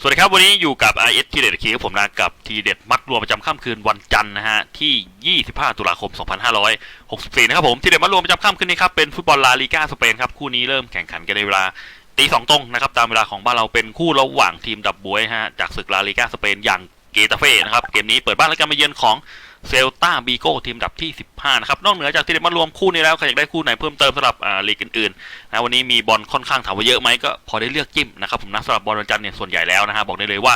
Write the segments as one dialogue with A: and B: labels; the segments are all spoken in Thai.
A: สวัสดีครับ วันนี้อยู่กับ i s ทีเด็ดคีครับผมนะกับทีเด็ดมัดรวมประจำค่ำคืนวันจันทร์นะฮะที่ 25 ตุลาคม 2564 นะครับผมทีเด็ดมัดรวมประจำค่ำคืนนี้ครับเป็นฟุตบอลลาลีกาสเปนครับคู่นี้เริ่มแข่งขันกันในเวลาตีสองตรงนะครับตามเวลาของบ้านเราเป็นคู่ระหว่างทีมดับบวยฮะจากศึกลาลีกาสเปนอย่างเกตาเฟ่นะครับเกมนี้เปิดบ้านและการมาเยือนของ เซลตาบีโก้ทีมดับที่ 15 นะครับ นอกเหนือจากที่ได้มารวมคู่นี้แล้ว ใครอยากได้คู่ไหนเพิ่มเติมสำหรับอ่าลีกอื่นๆนะวันนี้มีบอลค่อนข้างถามว่าเยอะไหมก็พอได้เลือกจิ้มนะครับผมนะสำหรับบอลวันจันทร์เนี่ยส่วนใหญ่แล้วนะฮะบอกได้เลยว่า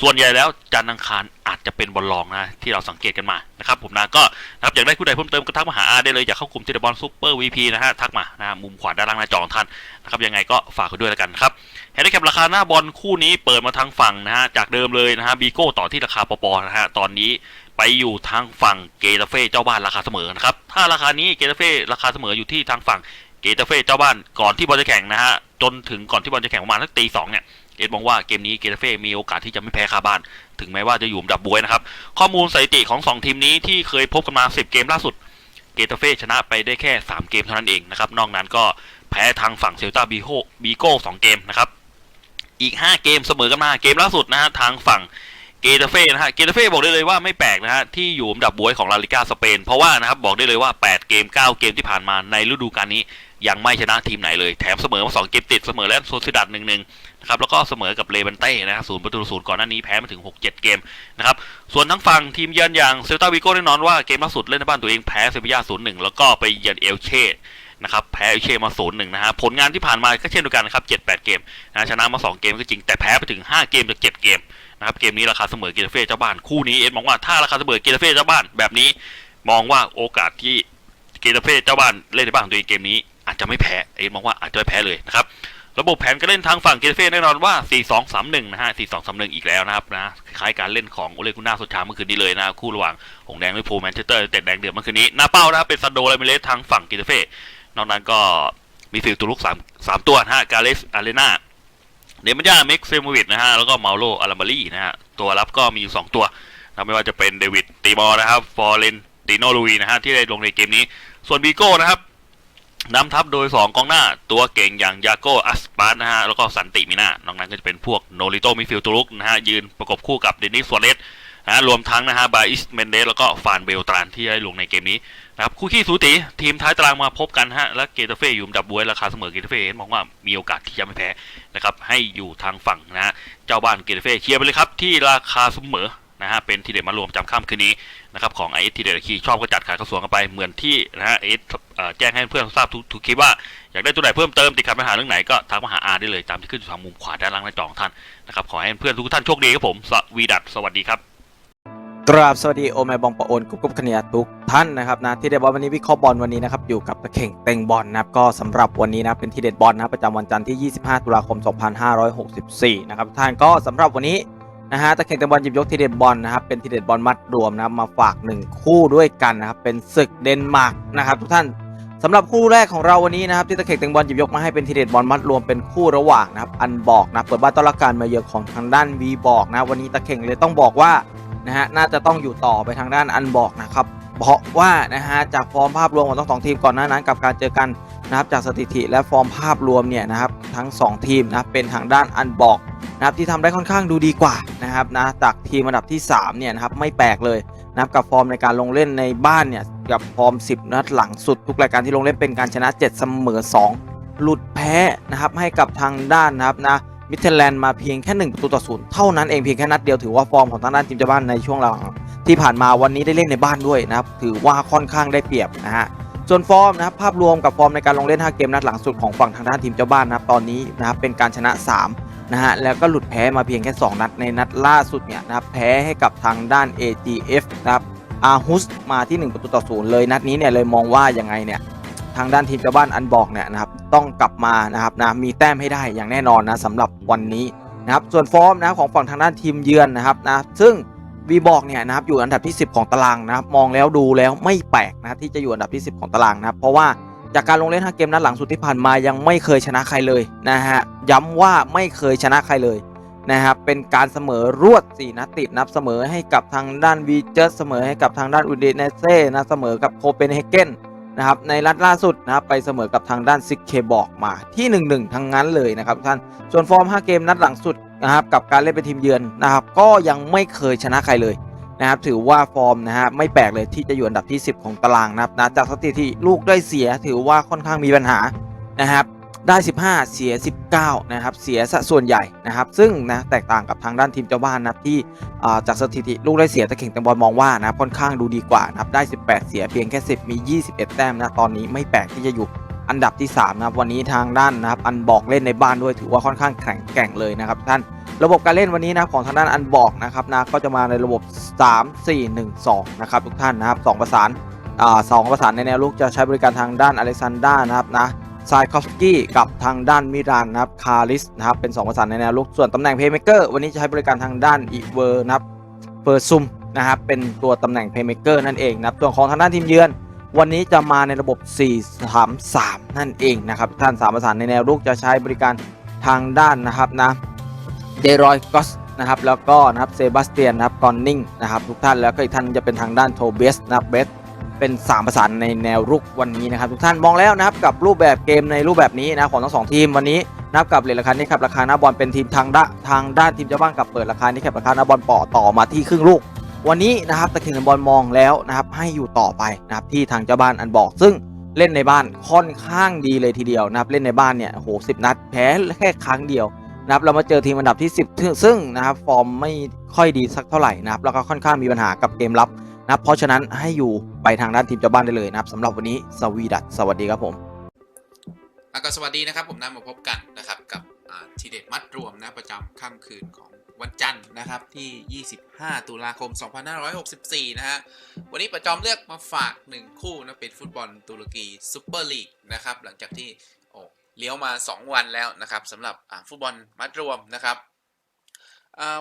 A: ส่วนใหญ่แล้วจันทร์อังคารอาจจะเป็นบอลรองนะที่เราสังเกตกันมานะครับผมนะก็นะครับอยากได้คู่ใดเพิ่มเติมก็ทักมาหาอาได้เลยอยากเข้ากลุ่มที่เดบอลซูเปอร์วีพีนะฮะทักมานะฮะมุมขวาด้านล่างหน้าจอของท่านนะครับยังไงก็ฝากไว้ด้วยแล้วกันครับเฮนดี้แคปราคาหน้าบอลคู่นี้เปิดมาทางฝั่งนะฮะจากเดิมเลยนะฮะบีโก้ต่อที่ราคาปปนะฮะตอนนี้ ไปอยู่ทางฝั่งเกตาเฟ่เจ้าบ้านราคาเสมอนะครับ ถ้าราคานี้เกตาเฟ่ราคาเสมออยู่ที่ทางฝั่งเกตาเฟ่เจ้าบ้านก่อนที่บอลจะแข่งนะฮะจนถึงก่อนที่บอลจะแข่งประมาณสักตีสองเนี่ยเอ็ดมองว่าเกมนี้เกตาเฟ่มีโอกาสที่จะไม่แพ้คาบ้าน ถึงแม้ว่าจะอยู่อันดับบวยนะครับ ข้อมูลสถิติของ 2 ทีมนี้ที่เคยพบกันมา 10 เกมล่าสุด เกตาเฟ่ชนะไปได้แค่ 3 เกมเท่านั้นเองนะครับ นอกนั้นก็แพ้ทางฝั่งเซลตาบีโฮบีโก้2เกมนะครับ อีก 5 เกมเสมอกันมา เกมล่าสุดนะฮะทางฝั่ง เกตาเฟ่นะฮะ เกตาเฟ่บอกได้เลยว่าไม่แปลกนะฮะ ที่อยู่อันดับบวยของลาลิก้าสเปน เพราะว่านะครับบอกได้เลยว่า 8 เกม 9 เกมที่ผ่านมาในฤดูกาลนี้ ยังไม่ชนะทีมไหนเลย แถมเสมอมา2เกมติด เสมอและโซซิดัดหนึ่งหนึ่งนะครับ แล้วก็เสมอกับเลเบนเต้นะฮะศูนย์ประตูศูนย์ก่อนหน้านี้แพ้มาถึง 6-7 เกมนะครับ ส่วนทั้งฝั่งทีมเยือนอย่างเซลตาวิโก้แน่นอนว่าเกมล่าสุดเล่นในบ้านตัวเองแพ้เซบียาศูนย์หนึ่งแล้วก็ไปเยือนเอลเช่ นะครับแพ้เอเช่มาศูนย์หนึ่งนะฮะผลงานที่ผ่านมาก็เช่นเดียวกันนะครับ7-8เกมนะชนะมา2เกมก็จริงแต่แพ้ไปถึง5เกมจาก7เกมนะครับเกมนี้ราคาเสมอเกตาเฟ่เจ้าบ้านคู่นี้เอ็ดมองว่าถ้าราคาเสมอเกตาเฟ่เจ้าบ้านแบบนี้ มองว่าโอกาสที่เกตาเฟ่เจ้าบ้านเล่นในบ้านของตัวเองเกมนี้ อาจจะไม่แพ้เอ็ดมองว่าอาจจะไม่แพ้เลยนะครับระบบแผนการเล่นทางฝั่งเกตาเฟ่แน่นอนว่า 4-2-3-1 นะฮะ 4-2-3-1 อีกแล้วนะครับนะคล้ายการเล่นของโอเลกุน่าโซชาเมื่อคืนนี้เลยนะครับคู่ระหว่างหงแดงลิเวอร์พูลแมนเชสเตอร์แต่แดงเดือดเมื่อคืนนี้หน้าเป้านะเป็นซันโดและเมเลสทางฝั่งเกตาเฟ่ นอกนั้นก็มีฟิลตัวลุกสามสามตัวนะฮะ กาเลสอารีนาเดมันยาเม็กเซมูวิดนะฮะ แล้วก็เมาโลอารามารีนะฮะ ตัวรับก็มีอยู่สองตัวนะไม่ว่าจะเป็นเดวิดตีมอร์นะครับฟอร์เรนติโนลูวีนะฮะ ที่ได้ลงในเกมนี้ ส่วนบีโก้นะครับนำทัพโดย 2 กองหน้าตัวเก่งอย่างยาโกอัสปาร์นะฮะ แล้วก็สันติมินานอกนั้นก็จะเป็นพวกโนริโตมิฟิลตูรุกนะฮะ ยืนประกบคู่กับเดนิสซัวเรส นะรวมทั้งนะฮะบาอิสเมนเดสแล้วก็ฟานเบลตรานที่ได้ลงในเกมนี้นะครับคู่ขี้สูสีทีมท้ายตารางมาพบกันฮะและเกตาเฟ่อยู่ดับบวยราคาเสมอเกตาเฟ่มองว่ามีโอกาสที่จะไม่แพ้นะครับให้อยู่ทางฝั่งนะเจ้าบ้านเกตเฟ่เชียร์ไปเลยครับที่ราคาเสมอนะฮะเป็นทีเด็ดมารวมจำค่ำคืนนี้นะครับของไอเอสทีเด็ดคีชอบก็จัดขายกระสวงกันไปเหมือนที่นะฮะเอสแจ้งให้เพื่อนทราบทุกทุกคลิปว่าอยากได้ตัวไหนเพิ่มเติมติดขัดปัญหาเรื่องไหนก็ทักมาหาอาได้เลยตามที่ขึ้นอยู่ทางมุมขวาด้านล่างหน้าจอของท่านนะครับขอให้เพื่อนทุกท่านโชคดีครับผมสวีดัตสวัสดีครับ
B: กราบสวัสดีโอแมบองปะโอนกุ๊บกุ๊บขเนียทุกท่านนะครับนะที่เด็ดบอลวันนี้วิเคราะห์บอลวันนี้นะครับอยู่กับตะเข่งเต็งบอลนะครับก็สำหรับวันนี้นะเป็นที่เด็ดบอลนะรประจำวันจันทร์ที่ 25 ตุลาคม 2564 นะครับท่านก็สำหรับวันนี้นะฮะตะเข่งเต็งบอลหยิบยกที่เด็ดบอลนะครับเป็นที่เด็ดบอลมัดรวมนะมาฝาก 1 คู่ด้วยกันนะครับเป็นศึกเดนมาร์กนะครับทุกท่านสำหรับคู่แรกของเราวันนี้นะครับที่ตะเข่งเต็งบอลหยิบยกมาให้เป็นทีเด็ดบอลมัดรวมเป็นคู่ระหว่างนะครับอันบอกนะเปิดบ้านต้อนรับการมาเยือนของทางด้านวีบอกนะวันนี้ตะเข่งเลยต้องบอกว่า นะฮะน่าจะต้องอยู่ต่อไปทางด้านอันบอกนะครับเพราะว่านะฮะจากฟอร์มภาพรวมของทั้งสองทีมก่อนหน้านั้นกับการเจอกันนะครับจากสถิติและฟอร์มภาพรวมเนี่ยนะครับทั้ง 2 ทีมนะเป็นทางด้านอันบอกนะครับที่ทำได้ค่อนข้างดูดีกว่านะครับนะจากทีมอันดับที่3เนี่ยนะครับไม่แปลกเลยนะครับกับฟอร์มในการลงเล่นในบ้านเนี่ยกับฟอร์ม 10 นัดหลังสุดทุกรายการที่ลงเล่นเป็นการชนะ 7 เสมอ 2 หลุดแพ้นะครับให้กับทางด้านนะครับนะ มิเทลแลนด์มาเพียงแค่1ประตูต่อศูนย์เท่านั้นเองเพียงแค่นัดเดียวถือว่าฟอร์มของทางด้านทีมเจ้าบ้านในช่วงหลังที่ผ่านมาวันนี้ได้เล่นในบ้านด้วยนะครับถือว่าค่อนข้างได้เปรียบนะฮะส่วนฟอร์มนะครับภาพรวมกับฟอร์มในการลงเล่น 5 เกมนัดหลังสุดของฝั่งทางด้านทีมเจ้าบ้านนะครับตอนนี้นะครับเป็นการชนะ 3 นะฮะแล้วก็หลุดแพ้มาเพียงแค่ 2 นัดในนัดล่าสุดเนี่ยนะครับแพ้ให้กับทางด้าน AGF นะครับอาฮุสมาที่ 1 ประตูต่อศูนย์เลยนัดนี้เนี่ยเลยมองว่ายังไงเนี่ย ทางด้านทีมเจ้าบ้านอันบอกเนี่ยนะครับต้องกลับมานะครับนะมีแต้มให้ได้อย่างแน่นอนนะสำหรับวันนี้นะครับส่วนฟอร์มนะของฝั่งทางด้านทีมเยือนนะครับนะซึ่งวีบอกเนี่ยนะครับอยู่อันดับที่ 10 ของตารางนะครับมองแล้วดูแล้วไม่แปลกนะที่จะอยู่อันดับที่ 10 ของตารางนะครับเพราะว่าจากการลงเล่น5เกมนัดหลังสุดที่ผ่านมายังไม่เคยชนะใครเลยนะฮะย้ำว่าไม่เคยชนะใครเลยนะครับเป็นการเสมอรวด 4นัดติดนับเสมอให้กับทางด้านวีเจสเสมอให้กับทางด้านอุดิเนเซ่นะเสมอกับโคเปนเฮเกน นะครับในรัดล่าสุดนะครับไปเสมอกับทางด้านซิกเคบอกมาที่ 1-1 ทั้งนั้นเลยนะครับท่านส่วนฟอร์ม 5 เกมนัดหลังสุดนะครับกับการเล่นเป็นทีมเยือนนะครับก็ยังไม่เคยชนะใครเลยนะครับถือว่าฟอร์มนะฮะไม่แปลกเลยที่จะอยู่อันดับที่ 10 ของตารางนะครับนะจากสถิติลูกได้เสียถือว่าค่อนข้างมีปัญหานะครับ ได้ 15 เสีย 19 นะครับ เสียซะส่วนใหญ่นะครับ ซึ่งนะแตกต่างกับทางด้านทีมเจ้าบ้านนะที่จากสถิติลูกได้เสียตะเข่งตงบอลมองว่านะครับค่อนข้างดูดีกว่านะครับได้ 18 เสียเพียงแค่ 10 มี 21 แต้มนะตอนนี้ไม่แปลกที่จะอยู่อันดับที่ 3 นะครับ วันนี้ทางด้านนะครับอันบอกเล่นในบ้านด้วยถือว่าค่อนข้างแข็งแกร่งเลยนะครับท่านระบบการเล่นวันนี้นะของทางด้านอันบอกนะครับนะก็จะมาในระบบ 3 4 1 2 นะครับทุกท่านนะครับ2ประสานอ่าสองประสานในแนวลุกจะใช้บริการทางด้านอเล็กซานดรานะครับนะ ซายคอฟสกี้กับทางด้านมิรานนะครับคาริสนะครับเป็น 2 ประสานในแนวลุกส่วนตำแหน่งเพย์เมเกอร์วันนี้จะใช้บริการทางด้านอีเวอร์นะครับเฟอร์ซุมนะครับเป็นตัวตำแหน่งเพย์เมเกอร์นั่นเองนะครับส่วนของทางด้านทีมเยือน วันนี้จะมาในระบบ 4 3 3 นั่นเองนะครับท่านสามประสานในแนวรุกจะใช้บริการทางด้านนะครับนะเดรอยกอสนะครับแล้วก็นะครับเซบาสเตียนนะครับกอนนิงนะครับทุกท่านแล้วก็อีกท่านจะเป็นทางด้านโทเบสนะครับเบส เป็น3ประสานในแนวรุกวันนี้นะครับทุกท่านมองแล้วนะครับกับรูปแบบเกมในรูปแบบนี้นะของทั้งสองทีมวันนี้นับกับเลทราคานี้ครับราคาหน้าบอลเป็นทีมทางด้านทางด้านทีมเจ้าบ้านกับเปิดราคานี้ครับราคาหน้าบอลป่อต่อมาที่ครึ่งลูก วันนี้นะครับตะเคียนบอลมองแล้วนะครับให้อยู่ต่อไปนะครับที่ทางเจ้าบ้านอันบอก ซึ่งเล่นในบ้านค่อนข้างดีเลยทีเดียวนะครับเล่นในบ้านเนี่ยโหสินัดแพ้แค่ครั้งเดียวนะครับเรามาเจอทีมอันดับที่ 10 ซึ่งนะครับฟอร์มไม่ค่อยดีสักเท่าไหร่นะครับแล้วก็ค่อนข้างมีปัญหากับเกมรับ นะเพราะฉะนั้นให้อยู่ไปทางด้านทีมเจ้าบ้านได้เลยนะครับสำหรับวันนี้สวีดัตสวัสดีครับผม
C: ก็สวัสดีนะครับผมนำมาพบกันนะครับกับทีเด็ดมัดรวมนะประจำค่ำคืนของวันจันทร์นะครับที่ 25 ตุลาคม 2564 นะฮะ วันนี้ประจอมเลือกมาฝาก 1 คู่นะเป็นฟุตบอลตุรกีซูเปอร์ลีกนะครับหลังจากที่โอ้เลี้ยวมา 2 วันแล้วนะครับสำหรับฟุตบอลมัดรวมนะครับ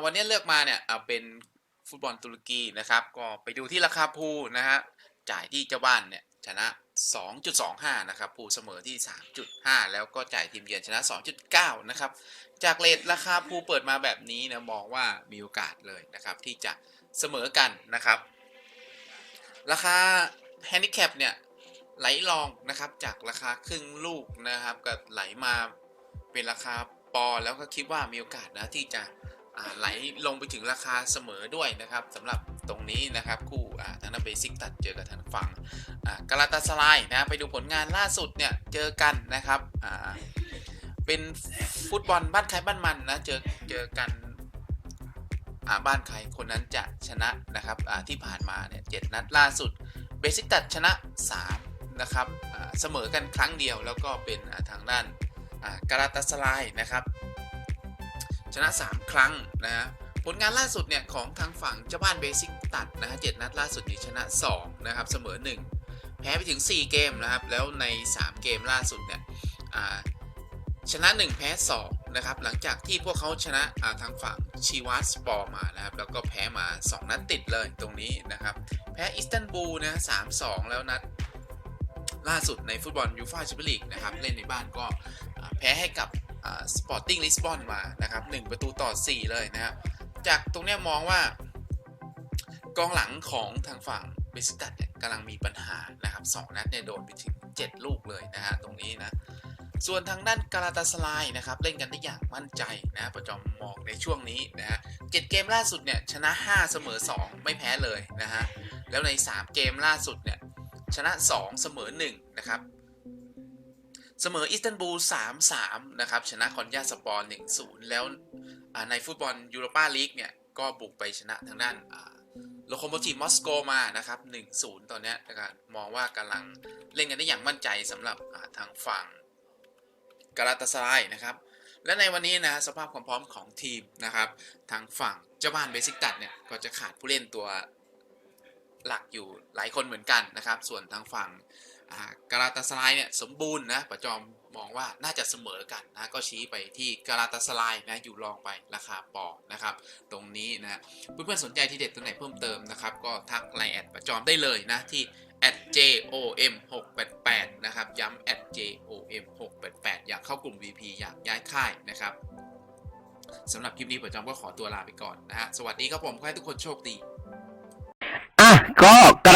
C: วันนี้เลือกมาเนี่ยเป็น ฟุตบอลตุรกีนะครับ ก็ไปดูที่ราคาพูนะฮะจ่ายที่เจ้าบ้านเนี่ยชนะ 2.25 นะครับภูเสมอที่ 3.5 แล้วก็จ่ายทีมเยือนชนะ 2.9 นะครับ จากเลทราคาภูเปิดมาแบบนี้นะมองว่ามีโอกาสเลยนะครับ ที่จะเสมอกันนะครับ ราคาแฮนดิแคปเนี่ยไหลลองนะครับจากราคาครึ่งลูกนะครับก็ไหลมาเป็นราคาปอแล้วก็คิดว่ามีโอกาสนะที่จะ ไหลลงไปถึงราคาเสมอด้วยนะครับสำหรับตรงนี้นะครับคู่ทางด้านเบสิกตัดเจอกับทางฝั่งกาลาตาสไลน์นะไปดูผลงานล่าสุดเนี่ยเจอกันนะครับเป็นฟุตบอลบ้านใครบ้านมันนะเจอเจอกันบ้านใครคนนั้นจะชนะนะครับที่ผ่านมาเนี่ยเจ็ดนัดล่าสุดเบสิกตัดชนะ 3 นะครับเสมอกันครั้งเดียวแล้วก็เป็นทางด้านกาลาตาสไลน์นะครับ ชนะ 3 ครั้งนะฮะผลงานล่าสุดเนี่ยของทางฝั่งเจ้าบ้านเบสิกตัดนะฮะเจ็ดนัดล่าสุดนี่ชนะ2นะครับเสมอ 1 แพ้ไปถึง 4 เกมนะครับ แล้วใน 3 เกมล่าสุดเนี่ยชนะ 1 แพ้ 2 นะครับ หลังจากที่พวกเขาชนะาทางฝั่งชีวัสปอร์มานะครับ แล้วก็แพ้มา 2 นัดติดเลยตรงนี้นะครับ แพ้อิสตันบูลนะ3-2แล้วนัดล่าสุดในฟุตบอลยูฟ่าแชมเปี้ยนลีกนะครับ เล่นในบ้านก็แพ้ให้กับ สปอร์ติ้งลิสบอนมานะครับ1ประตูต่อ 4 เลยนะครับ จากตรงนี้มองว่ากองหลังของทางฝั่งเบสตัดกำลังมีปัญหานะครับสองนัดเนี่ยโดนไปถึง 7 ลูกเลยนะฮะตรงนี้นะ ส่วนทางด้านกาลาตาสไลน์นะครับเล่นกันได้อย่างมั่นใจนะประจอมมองในช่วงนี้นะฮะเจ็ดเกมล่าสุดเนี่ยชนะ 5 เสมอ 2 ไม่แพ้เลยนะฮะแล้วใน 3 เกมล่าสุดเนี่ยชนะ 2 เสมอ1นะครับ เสมออิสตันบูล 3-3 นะครับ ชนะคอนยาสปอร์ 1-0 แล้วในฟุตบอลยูโรปาลีกเนี่ย ก็บุกไปชนะทางด้านโลโคโมทีฟมอสโกมานะครับ 1-0 ตอนนี้นะครับมองว่ากำลังเล่นกันได้อย่างมั่นใจสำหรับทางฝั่งกาลาตาสไลน์นะครับ และในวันนี้นะสภาพความพร้อมของทีมนะครับ ทางฝั่งเจ้าบ้านเบสิกตัดเนี่ย ก็จะขาดผู้เล่นตัวหลักอยู่หลายคนเหมือนกันนะครับ ส่วนทางฝั่ง กาลาตาสไลเนี่ยสมบูรณ์นะประจอมมองว่าน่าจะเสมอกันนะก็ชี้ไปที่กาลาตาสไลน์นะอยู่รองไปราคาปอนะครับ ตรงนี้นะเพื่อนๆสนใจที่เด็ดตัวไหนเพิ่มเติมนะครับ ก็ทักไลน์แอดประจอมได้เลยนะที่ @jom 688นะครับ ย้ำ @jom 688อยากเข้ากลุ่ม VP อยากย้ายค่ายนะครับสำหรับคลิปนี้ประจอมก็ขอตัวลาไปก่อนนะฮะสวัสดีครับผมขอให้ทุกคนโชคดี
D: อะก็ก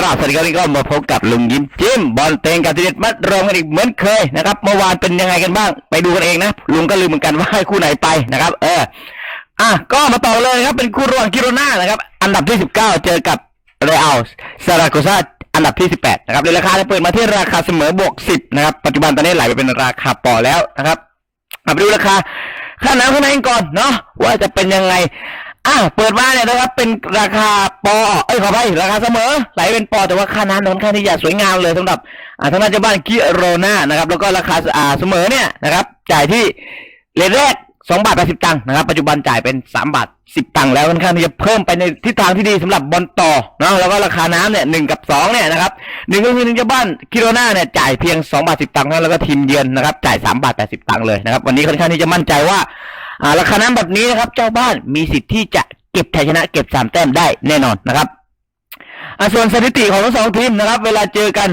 D: ราบสวัสดีครับนนี้ก็มาพบกับลุงยิ้มจิ้มบอลเตงกับทีเด็ดมัดรวมกันอีกเหมือนเคยนะครับเมื่อวานเป็นยังไงกันบ้าง ไปดูกันเองนะ ลุงก็ลืมเหมือนกันว่าให้คู่ไหนไปนะครับ เออ อะก็มาต่อเลยครับเป็นคู่ระหว่างกิโรนานะครับ อันดับที่สิบเก้าเจอกับเรอัลซาราโกซาอันดับที่สิบแปดนะครับโดยราคาเปิดมาที่ราคาเสมอบวกสิบนะครับปัจจุบันตอนนี้ไหลไปเป็นราคาปอแล้วนะครับมาไปดูราคาค่าน้ำข้างในก่อนเนาะว่าจะเป็นยังไง อะเปิดมาเนี่ยนะครับ เป็นราคาปอ เอ้ยขอไปราคาเสมอ ไหลเป็นปอแต่ว่าค่าน้ำค่อนข้างที่จะสวยงามเลยสำหรับอ่าทางด้านเจ้าบ้านกิโรนานะครับ แล้วก็ราคาอ่าเสมอเนี่ยนะครับ จ่ายที่เลทแรกสองบาทแปดสิบตังค์นะครับ ปัจจุบันจ่ายเป็นสามบาทสิบตังค์แล้วค่อนข้างที่จะเพิ่มไปในทิศทางที่ดีสำหรับบอลต่อเนาะแล้วก็ราคาน้ำเนี่ยหนึ่งกับสองเนี่ยนะครับหนึ่งก็คือหนึ่งเจ้าบ้านกิโรนาเนี่ยจ่ายเพียงสองบาทสิบตังค์แล้วก็ทีมเยือนนะครับจ่ายสามบาทแปดสิบตังค์เลยนะครับวันนี้ค่อนข้างที่จะมั่นใจว่า อ่าราคาน้ำแบบนี้นะครับ เจ้าบ้านมีสิทธิ์ที่จะเก็บชัยชนะเก็บสามแต้มได้แน่นอนนะครับอ่าส่วนสถิติของทั้งสองทีมนะครับ เวลาเจอกัน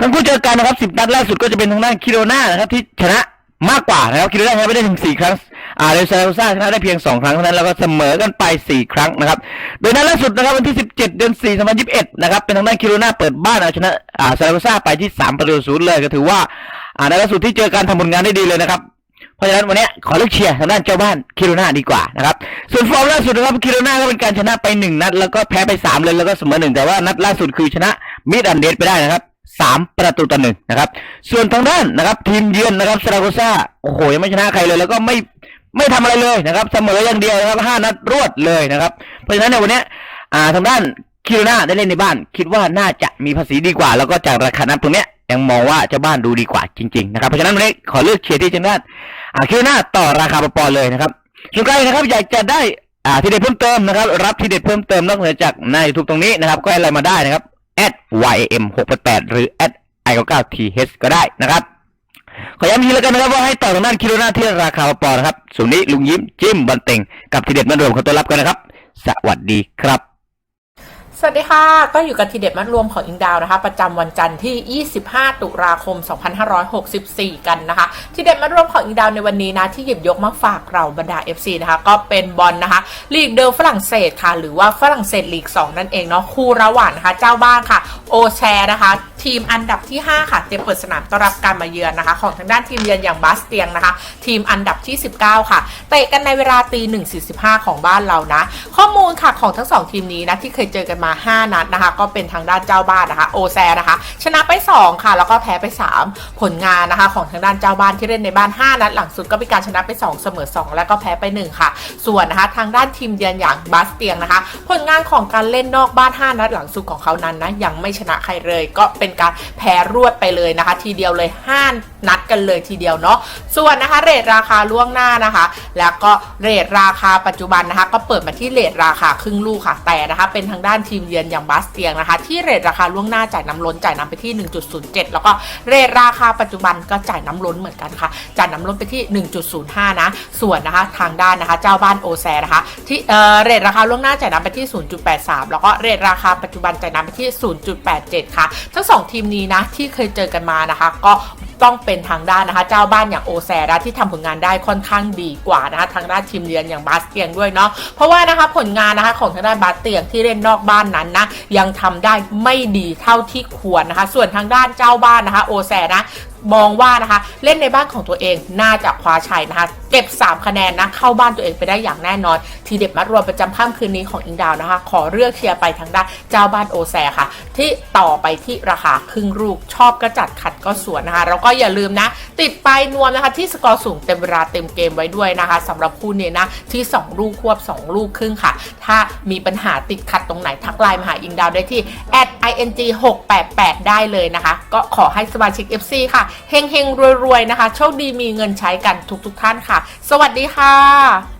D: ทั้งคู่เจอกันนะครับสิบนัดล่าสุดก็จะเป็นทางด้านคิโรนานะครับ ที่ชนะมากกว่านะครับคิโรนาชนะไปได้ถึงสี่ครั้งอ่าเรซาโรซ่าชนะได้เพียงสองครั้งเท่านั้นแล้วก็เสมอกันไปสี่ครั้งนะครับ โดยนัดล่าสุดนะครับวันที่สิบเจ็ดเดือนสี่สองพันยี่สิบเอ็ดนะครับเป็นทางด้านคิโรนาเปิดบ้านเอาชนะอ่าซาโรซ่าไปที่สามประตูศูนย์เลยก็ถือว่า อ่านัดล่าสุดที่เจอกันทำผลงานได้ดีเลยนะครับ เพราะฉะนั้นวันนี้ขอเลือกเชียร์ทางด้านเจ้าบ้านคิโรนาดีกว่านะครับส่วนฟอร์มล่าสุดนะครับคิโรนาก็เป็นการชนะไปหนึ่งนัด แล้วก็แพ้ไปสามเลยแล้วก็เสมอหนึ่งแต่ว่านัดล่าสุดคือชนะมิดอันเดสไปได้นะครับสามประตูต่อหนึ่งนะครับ ส่วนทางด้านนะครับทีมเยือนนะครับซาราโกซาโอ้โหยังไม่ชนะใครเลยแล้วก็ไม่ไม่ทำอะไรเลยนะครับเสมออย่างเดียวนะครับห้านัดรวดเลยนะครับ เพราะฉะนั้นในวันนี้อ่าทางด้านคิโรนาได้เล่นในบ้าน คิดว่าน่าจะมีภาษีดีกว่า แล้วก็จากราคาน้ำตรงเนี้ย ยังมองว่าเจ้าบ้านดูดีกว่าจริงๆนะครับเพราะฉะนั้นวันนี้ขอเลือกเชียร์ที่ทางด้านอาคิวหน้าต่อราคาปอเลยนะครับส่วนใครนะครับอยากจะได้อ่าทีเด็ดเพิ่มเติมนะครับ รับทีเด็ดเพิ่มเติมนอกเหนือจากในทุกตรงนี้นะครับ ก็อดไลน์มาได้นะครับ @ym 6 8หรือ @i 9 9 th ก็ได้นะครับขอย้ำทีแล้วกันนะครับว่าให้ต่อทางด้านคิโลนาที่ราคาปอนะครับส่วนนี้ลุงยิ้มจิ้มบันเต็งกับทีเด็ดมารวมขอต้อนรับกันนะครับ สวัสดีครับ
E: สวัสดีค่ะ ก็อยู่กับทีเด็ดมัดรวมของอิงดาวนะคะ ประจำวันจันทร์ที่ 25 ตุลาคม 2564 กันนะคะ ทีเด็ดมัดรวมของอิงดาวในวันนี้นะที่หยิบยกมาฝากเราบรรดา FC นะคะ ก็เป็นบอลนะคะลีกเดอฝรั่งเศสค่ะ หรือว่าฝรั่งเศสลีก 2 นั่นเองเนาะคู่ระหว่างนะคะ เจ้าบ้านค่ะ โอแชร์นะคะ ทีมอันดับที่ 5 ค่ะเตรียมเปิดสนามต้อนรับการมาเยือนนะคะ ของทางด้านทีมเยือนอย่างบาสเตียงนะคะ ทีมอันดับที่ 19 ค่ะเตะกันในเวลาตี1.45 ของบ้านเรานะ ข้อมูลค่ะของทั้งสองทีมนี้นะที่เคยเจอกันมา5 นัดนะคะ ก็เป็นทางด้านเจ้าบ้านนะคะ โอแซนะคะ ชนะไป 2 ค่ะ แล้วก็แพ้ไป 3 ผลงานนะคะของทางด้านเจ้าบ้านที่เล่นในบ้าน 5 นัดหลังสุดก็เป็นการชนะไป 2 เสมอ 2 แล้วก็แพ้ไป 1 ค่ะ ส่วนนะคะทางด้านทีมเยือนอย่างบาสเตียงนะคะ ผลงานของการเล่นนอกบ้าน 5 นัดหลังสุดของเขานั้นนะยังไม่ชนะใครเลย ก็เป็นการแพ้รวดไปเลยนะคะ ทีเดียวเลย 5 นัดกันเลยทีเดียวเนาะส่วนนะคะเรทราคาล่วงหน้านะคะ แล้วก็เรทราคาปัจจุบันนะคะ ก็เปิดมาที่เรทราคาครึ่งลูกค่ะแต่นะคะเป็นทางด้านทีีมเยือนอย่างบาสเตียงนะคะ ที่เรทราคาล่วงหน้าจ่ายน้ำล้นจ่ายน้ำไปที่ 1.07 แล้วก็เรทราคาปัจจุบันก็จ่ายน้ำล้นเหมือนกันค่ะจ่ายน้ำล้นไปที่ 1.05 นะ ส่วนนะคะทางด้านนะคะเจ้าบ้านโอแซนะคะที่เออเรทราคาล่วงหน้าจ่ายน้ำไปที่ 0.83 แล้วก็เรทราคาปัจจุบันจ่ายน้ำไปที่ 0.87 ค่ะ ทั้งสองทีมนี้นะที่เคยเจอกันมานะคะ ก็ ต้องเป็นทางด้านนะคะ เจ้าบ้านอย่างโอแซระที่ทำผลงานได้ค่อนข้างดีกว่านะคะทางด้านทีมเยือนอย่างบาสเตียงด้วยเนาะเพราะว่านะคะผลงานนะคะของทางด้านบาสเตียงที่เล่นนอกบ้านนั้นนะยังทำได้ไม่ดีเท่าที่ควรนะคะ ส่วนทางด้านเจ้าบ้านนะคะโอแซนะ มองว่านะคะ เล่นในบ้านของตัวเองน่าจะคว้าชัยนะคะเก็บ 3 คะแนนนะเข้าบ้านตัวเองไปได้อย่างแน่นอน ทีเด็ดมัดรวมประจำค่ำคืนนี้ของอิงดาวนะคะ ขอเลือกเชียร์ไปทางด้านเจ้าบ้านโอแซค่ะ ที่ต่อไปที่ราคาครึ่งลูกชอบก็จัดขัดก็สวนนะคะแล้วก็อย่าลืมนะ ติดไปนวมนะคะ ที่สกอร์สูงเต็มเวลาเต็มเกมไว้ด้วยนะคะสำหรับคู่นี้นะที่ 2 ลูกควบ 2 ลูกครึ่งค่ะ ถ้ามีปัญหาติดขัดตรงไหนทักไลน์มาหาอิงดาวได้ที่ @ing 6 8 8 ได้เลยนะคะ ก็ขอให้สมาชิก FC ค่ะเฮงเฮงรวยๆนะคะ โชคดีมีเงินใช้กันทุกๆท่านค่ะ สวัสดีค่ะ